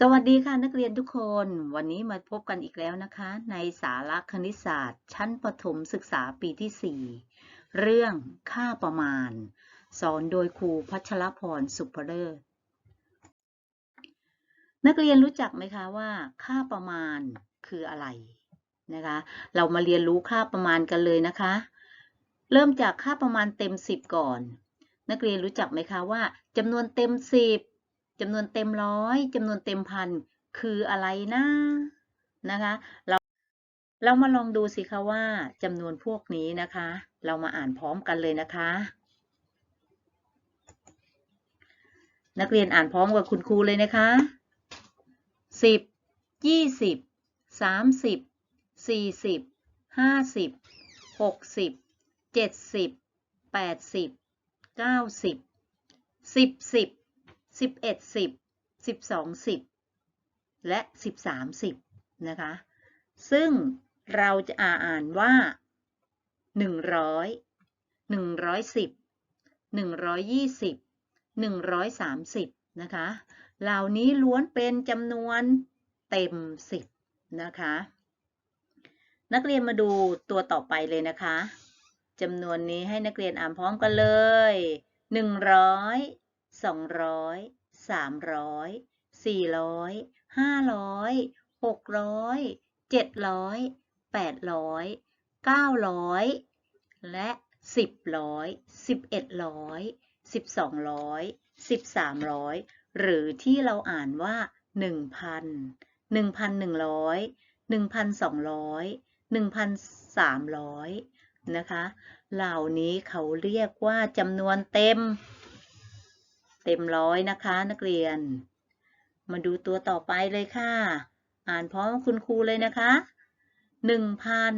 สวัสดีค่ะนักเรียนทุกคน วันนี้มาพบกันอีกแล้วนะคะ ในสาระคณิตศาสตร์ ชั้นประถมศึกษาปีที่ 4 เรื่องค่าประมาณ สอนโดยครูพัชรพรสุภเลิศนักเรียนรู้จักไหมคะว่า ค่าประมาณคืออะไรนะคะ เรามาเรียนรู้ค่าประมาณกันเลยนะคะ เริ่มจากค่าประมาณเต็ม 10 ก่อน นักเรียนรู้จักไหมคะว่าจำนวนเต็ม 10 จำนวนเต็มร้อยจำนวนเต็มพันคืออะไรนะนะคะ เราเรามาลองดูสิคะว่าจำนวนพวกนี้นะคะ เรามาอ่านพร้อมกันเลยนะคะ นักเรียนอ่านพร้อมกับคุณครูเลยนะคะสิบยี่สิบสามสิบสี่สิบห้าสิบหกสิบเจ็ดสิบแปดสิบเก้าสิบสิบสิบ สิบเอ็ดสิบสิบสองสิบและสิบสามสิบนะคะ ซึ่งเราจะอ่านว่าหนึ่งร้อยหนึ่งร้อยสิบหนึ่งร้อยยี่สิบหนึ่งร้อยสามสิบนะคะ เหล่านี้ล้วนเป็นจำนวนเต็มสิบนะคะ นักเรียนมาดูตัวต่อไปเลยนะคะจำนวนนี้ให้นักเรียนอ่านพร้อมกันเลยหนึ่งร้อย สองร้อยสามร้อยสี่ร้อยห้าร้อยหกร้อยเจ็ดร้อยแปดร้อยเก้าร้อยและสิบร้อยสิบเอ็ดร้อยสิบสองร้อยสิบสามร้อยหรือที่เราอ่านว่าหนึ่งพันหนึ่งพันหนึ่งร้อยหนึ่งพันสองร้อยหนึ่งพันสามร้อยนะคะ เหล่านี้เขาเรียกว่าจำนวนเต็ม เต็มร้อยนะคะนักเรียน มาดูตัวต่อไปเลยค่ะ อ่านพร้อมคุณครูเลยนะคะหนึ่งพัน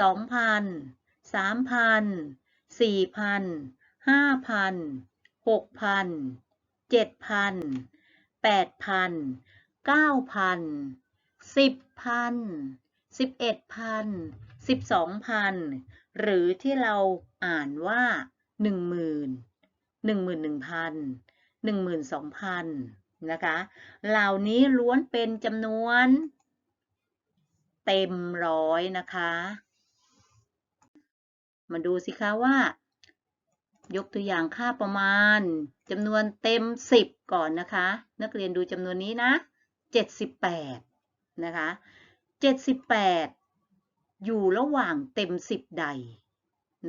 สองพันสามพันสี่พันห้าพันหกพันเจ็ดพันแปดพันเก้าพันสิบพันสิบเอ็ดพันสิบสองพันหรือที่เราอ่านว่าหนึ่งหมื่น หนึ่งหมื่นหนึ่งพันหนึ่งหมื่นสองพันนะคะ เหล่านี้ล้วนเป็นจำนวน เต็มร้อยนะคะ มาดูสิคะว่า ยกตัวอย่างค่าประมาณจำนวนเต็มสิบก่อนนะคะ นักเรียนดูจำนวนนี้นะเจ็ดสิบแปดนะคะเจ็ดสิบแปดอยู่ระหว่างเต็มสิบใด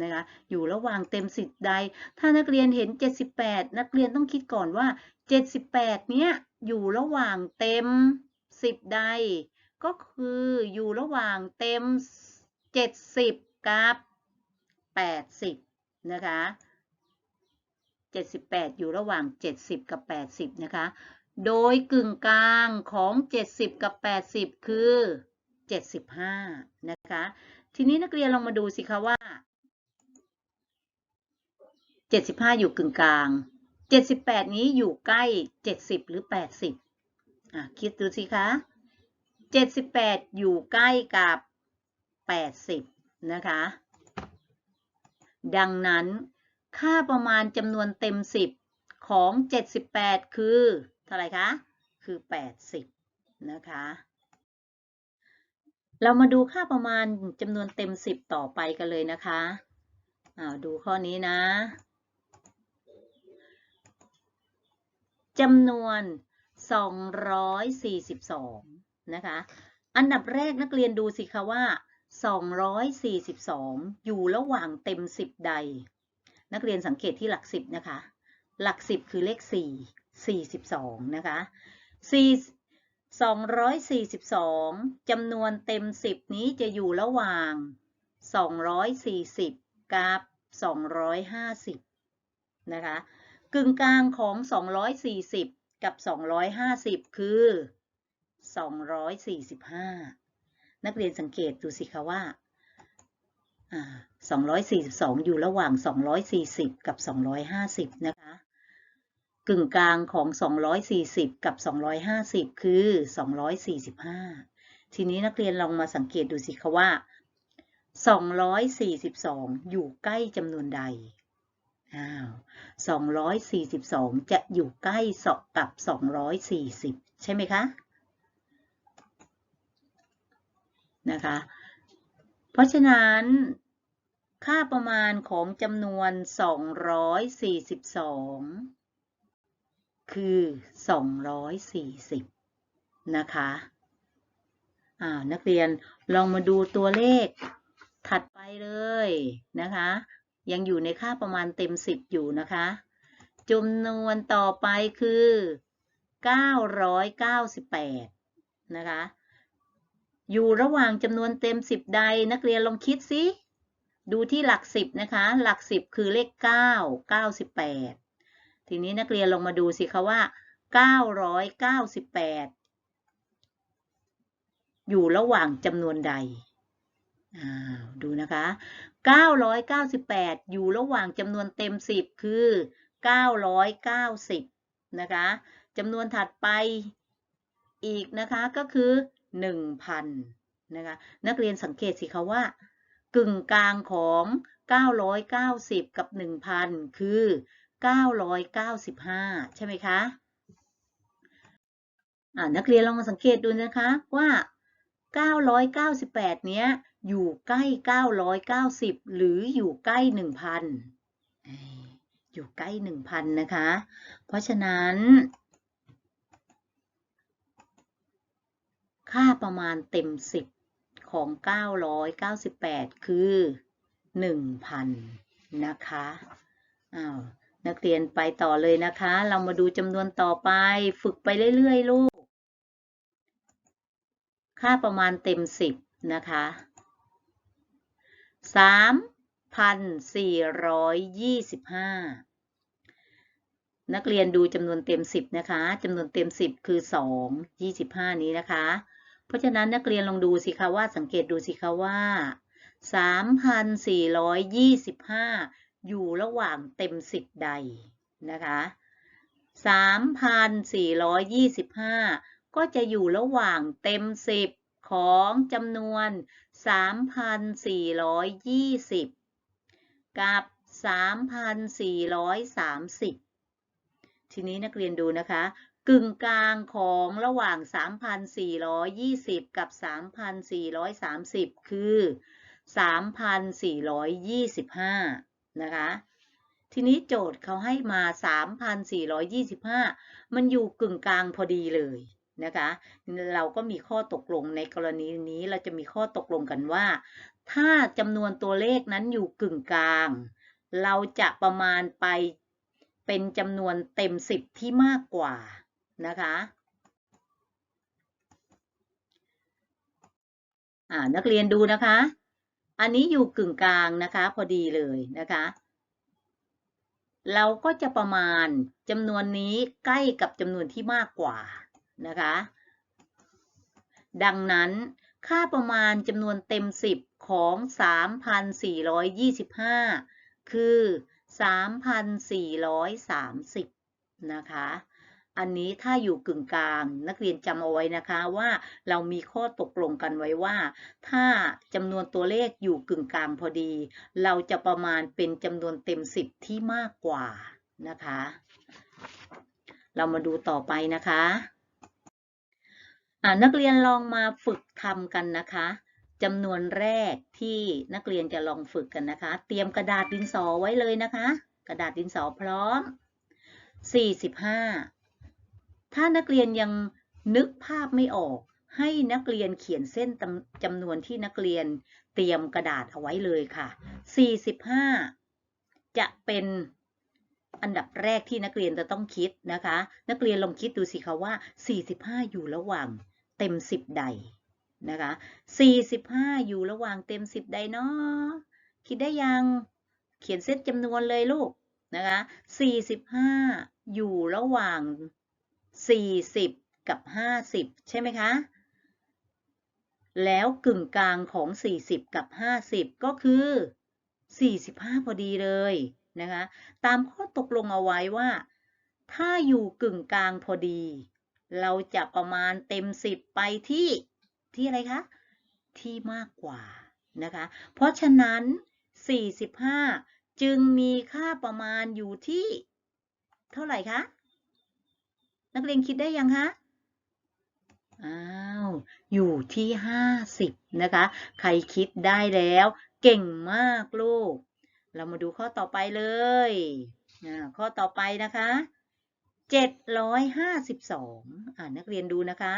นะคะอยู่ระหว่างเต็มสิบใด ถ้านักเรียนเห็น 78 นักเรียนต้องคิดก่อนว่า 78 เนี้ยอยู่ระหว่างเต็ม 10 ใด ก็คืออยู่ระหว่างเต็ม 70 กับ 80 นะคะ 78 อยู่ระหว่าง 70 กับ 80 นะคะ โดยกึ่งกลางของ 70 กับ 80 คือ 75 นะคะ ทีนี้นักเรียนลองมาดูสิคะว่า เจ็ดสิบห้าอยู่กึ่งกลางเจ็ดสิบแปดนี้อยู่ใกล้เจ็ดสิบหรือแปดสิบอะคิดดูสิคะเจ็ดสิบแปดอยู่ใกล้กับแปดสิบนะคะ ดังนั้นค่าประมาณจำนวนเต็มสิบของเจ็ดสิบแปดคือเท่าไหร่คะ คือแปดสิบนะคะ เรามาดูค่าประมาณจำนวนเต็มสิบต่อไปกันเลยนะคะอ่าดูข้อนี้นะ จำนวน 242 นะคะ อันดับแรกนักเรียนดูสิคะว่า 242 อยู่ระหว่างเต็ม 10 ใด นักเรียนสังเกตที่หลัก 10 นะคะ หลัก 10 คือเลข 4 42 นะคะ4 242 จำนวนเต็ม 10 นี้จะอยู่ระหว่าง 240 กับ 250 นะคะ กึ่งกลางของ 240 กับ 250 คือ 245 นักเรียนสังเกตดูสิคะว่า 242 อยู่ระหว่าง 240 กับ 250 นะคะ กึ่งกลางของ 240 กับ 250 คือ 245 ทีนี้นักเรียนลองมาสังเกตดูสิคะว่า 242 อยู่ใกล้จำนวนใด อ้าว242 จะอยู่ใกล้สอบกับ 240 ใช่ไหมคะ นะคะ เพราะฉะนั้นค่าประมาณของจำนวน 242 คือ 240 นะคะอ่านักเรียนลองมาดูตัวเลขถัดไปเลยนะคะ ยังอยู่ในค่าประมาณเต็ม 10 อยู่นะคะจำนวนต่อไปคือ 998 นะคะ อยู่ระหว่างจำนวนเต็ม 10 ใดนักเรียนลองคิดสิ ดูที่หลัก 10 นะคะ หลัก 10 คือเลข 9 98 ทีนี้นักเรียนลองมาดูสิคะว่า 998 อยู่ระหว่างจำนวนใด ดูนะคะ 998 อยู่ระหว่างจำนวนเต็ม 10 คือ 990 นะคะจำนวนถัดไปอีกนะคะก็คือ 1,000 นะคะ นักเรียนสังเกตสิคะว่า กึ่งกลางของ 990 กับ 1,000 คือ 995 ใช่ไหมคะนักเรียนลองสังเกตดูนะคะว่า 998 เนี้ยอยู่ใกล้ 990 หรืออยู่ใกล้ 1,000 อยู่ใกล้ 1,000 นะคะ เพราะฉะนั้น ค่าประมาณเต็ม 10 ของ 998 คือ 1,000 นะคะอ้าวนักเรียนไปต่อเลยนะคะ เรามาดูจำนวนต่อไป ฝึกไปเรื่อยๆ ลูก ค่าประมาณเต็ม 10 นะคะ 3,425นักเรียนดูจำนวนเต็ม10นะคะจำนวนเต็ม10คือ2 25นี้นะคะ เพราะฉะนั้นนักเรียนลองดูสิคะว่าสังเกตดูสิคะว่า3,425อยู่ระหว่างเต็ม10ใดนะคะ3,425ก็จะอยู่ระหว่างเต็ม10 ของจำนวน 3,420 กับ 3,430 ทีนี้นักเรียนดูนะคะ กึ่งกลางของระหว่าง 3,420 กับ 3,430 คือ 3,425 นะคะทีนี้โจทย์เขาให้มา 3,425 มันอยู่กึ่งกลางพอดีเลย นะคะ เราก็มีข้อตกลงในกรณีนี้เราจะมีข้อตกลงกันว่า ถ้าจำนวนตัวเลขนั้นอยู่กึ่งกลาง เราจะประมาณไปเป็นจำนวนเต็ม 10 ที่มากกว่านะคะนักเรียนดูนะคะ อันนี้อยู่กึ่งกลางนะคะ พอดีเลยนะคะ เราก็จะประมาณจำนวนนี้ใกล้กับจำนวนที่มากกว่า นะคะ ดังนั้นค่าประมาณจำนวนเต็ม 10 ของ 3,425 คือ 3,430 นะคะ อันนี้ถ้าอยู่กึ่งกลางนักเรียนจำเอาไว้นะคะว่าเรามีข้อตกลงกันไว้ว่า ถ้าจำนวนตัวเลขอยู่กึ่งกลางพอดี เราจะประมาณเป็นจำนวนเต็ม 10 ที่มากกว่านะคะ เรามาดูต่อไปนะคะ นักเรียนลองมาฝึกทำกันนะคะจำนวนแรกที่นักเรียนจะลองฝึกกันนะคะ เตรียมกระดาษดินสอไว้เลยนะคะ กระดาษดินสอพร้อม 45 ถ้านักเรียนยังนึกภาพไม่ออก ให้นักเรียนเขียนเส้นจำนวนที่นักเรียนเตรียมกระดาษเอาไว้เลยค่ะ 45 จะเป็นอันดับแรกที่นักเรียนจะต้องคิดนะคะ นักเรียนลองคิดดูสิคะว่า 45 อยู่ระหว่าง เต็ม 10 ใดนะคะ45 อยู่ระหว่างเต็ม 10 ใดเนาะคิดได้ยังเขียนเซตจำนวนเลยลูกนะคะ45 อยู่ระหว่าง 40 กับ 50 ใช่ไหมคะ แล้วกึ่งกลางของ 40 กับ 50 ก็คือ 45 พอดีเลยนะคะ ตามข้อตกลงเอาไว้ว่า ถ้าอยู่กึ่งกลางพอดี เราจะประมาณเต็ม 10 ไปที่ที่อะไรคะ ที่มากกว่านะคะ เพราะฉะนั้น 45 จึงมีค่าประมาณอยู่ที่ เท่าไหร่คะ นักเรียนคิดได้ยังคะอ้าวอยู่ที่ห้าสิบนะคะ ใครคิดได้แล้ว เก่งมากลูก เรามาดูข้อต่อไปเลย ข้อต่อไปนะคะ เจ็ดร้อยห้าสิบสองอ่านักเรียนดูนะคะ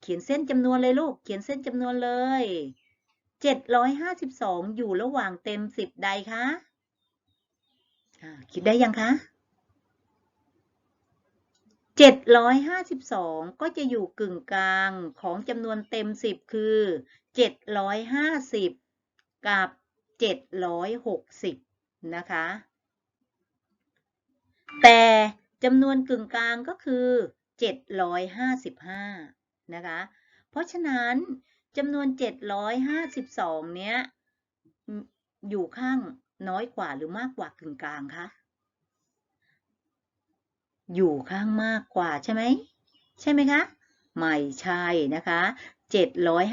เขียนเส้นจำนวนเลยลูก เขียนเส้นจำนวนเลยเจ็ดร้อยห้าสิบสองอยู่ระหว่างเต็มสิบใดคะอ่าคิดได้ยังคะ 752 ก็จะอยู่กึ่งกลางของจำนวนเต็ม 10 คือ 750 กับ 760 นะคะ แต่ จำนวนกึ่งกลางก็คือ 755 นะคะ เพราะฉะนั้นจำนวน 752 เนี้ย อยู่ข้างน้อยกว่าหรือมากกว่ากึ่งกลางคะ อยู่ข้างมากกว่าใช่ไหม ใช่ไหมคะ ไม่ใช่นะคะ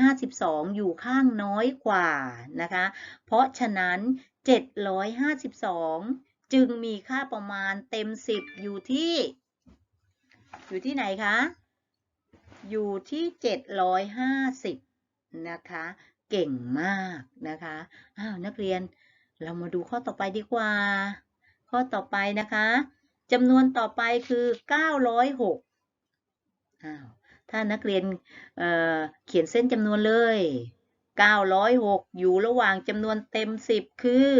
752 อยู่ข้างน้อยกว่านะคะ เพราะฉะนั้น 752 จึงมีค่าประมาณเต็ม 10 อยู่ที่ อยู่ที่ไหนคะ อยู่ที่ 750 นะคะ เก่งมากนะคะ อ้าวนักเรียนเรามาดูข้อต่อไปดีกว่า ข้อต่อไปนะคะจำนวนต่อไปคือ 906อ้าวถ้านักเรียนเเขียนเส้นจำนวนเลย 906 อยู่ระหว่างจำนวนเต็ม 10 คือ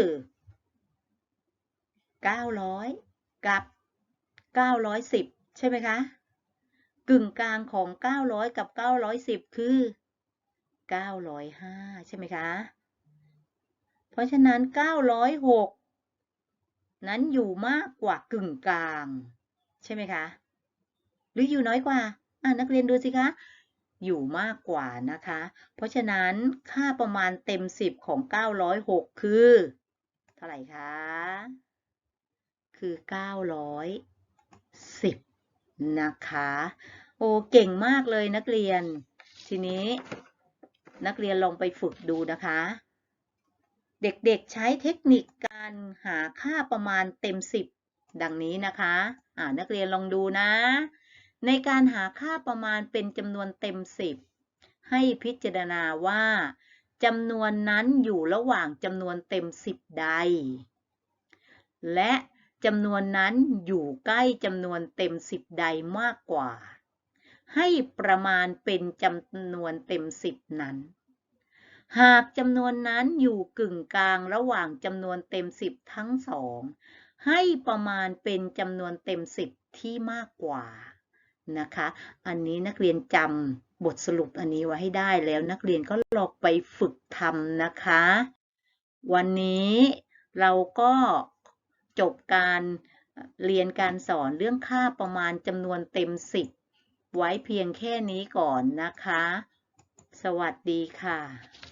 900 กับ 910 ใช่ไหมคะ กึ่งกลางของ 900 กับ 910 คือ 905 ใช่ไหมคะ เพราะฉะนั้น 906 นั้นอยู่มากกว่ากึ่งกลาง ใช่ไหมคะ หรืออยู่น้อยกว่า อ่านักเรียนดูสิคะอยู่มากกว่านะคะ เพราะฉะนั้นค่าประมาณเต็ม 10 ของ 906 คือ เท่าไหร่คะ คือ 910 นะคะ โอ้เก่งมากเลยนักเรียน ทีนี้นักเรียนลองไปฝึกดูนะคะ เด็กๆใช้เทคนิคการหาค่าประมาณเต็ม 10 ดังนี้นะคะะนักเรียนลองดูนะ ในการหาค่าประมาณเป็นจำนวนเต็ม 10 ให้พิจารณาว่าจำนวนนั้นอยู่ระหว่างจำนวนเต็ม 10 ใด และ จำนวนนั้นอยู่ใกล้จำนวนเต็ม10ใดมากกว่า ให้ประมาณเป็นจำนวนเต็ม10นั้น หากจำนวนนั้นอยู่กึ่งกลางระหว่างจำนวนเต็มสิบทั้งสอง ให้ประมาณเป็นจำนวนเต็มสิบที่มากกว่านะคะ อันนี้นักเรียนจำบทสรุปอันนี้ไว้ให้ได้แล้วนักเรียนก็ลองไปฝึกทำนะคะ วันนี้เราก็ จบการเรียนการสอนเรื่องค่าประมาณจำนวนเต็มสิบไว้เพียงแค่นี้ก่อนนะคะ สวัสดีค่ะ